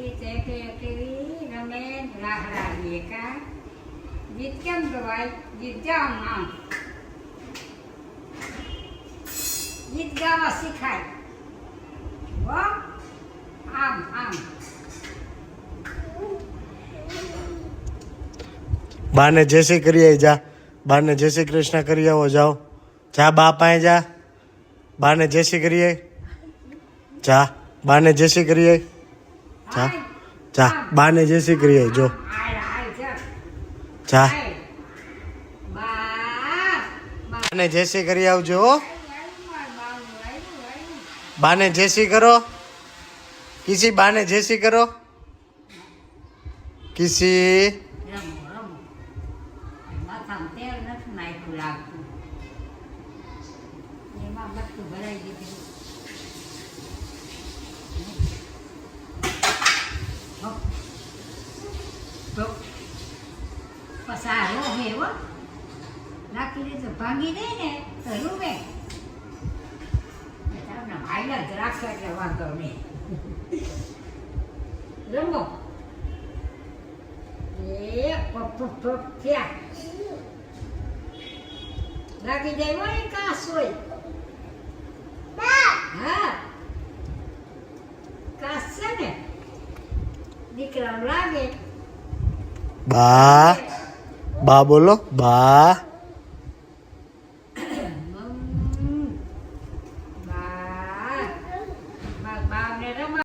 કે તે કે કેવી રમે રાહ રાહીએ કા ગીત કેમ ગવાય ગીત ગામ આમ ગીત ગાવા શીખાય હો આમ આમ બાને જય શ્રી કરીએ જા બાને જય શ્રી કૃષ્ણ કરી આવો જાઓ જા બા પાસે જા બાને જય શ્રી કરીએ જા બાને જય શ્રી કરીએ ચા જા. બાને જય શ્રી કરીએ જો. જા. બાને જય શ્રી કરી આવજો. હો બાનું જય શ્રી કરો. કિસી, બાને જય શ્રી કરો. કિસી. ભરાઈ દીધું પછી મેવો નાખી દીધું ભાંગી દે ને, તો તમને ભાઈલા જ રાખો એટલે વાંધો નહીં. રમો એ પપ પપ લાગી જાય હોય કાસ હોય. હા. કાસ છે ને. દીકરાને લાગે. બા. બા બોલો બા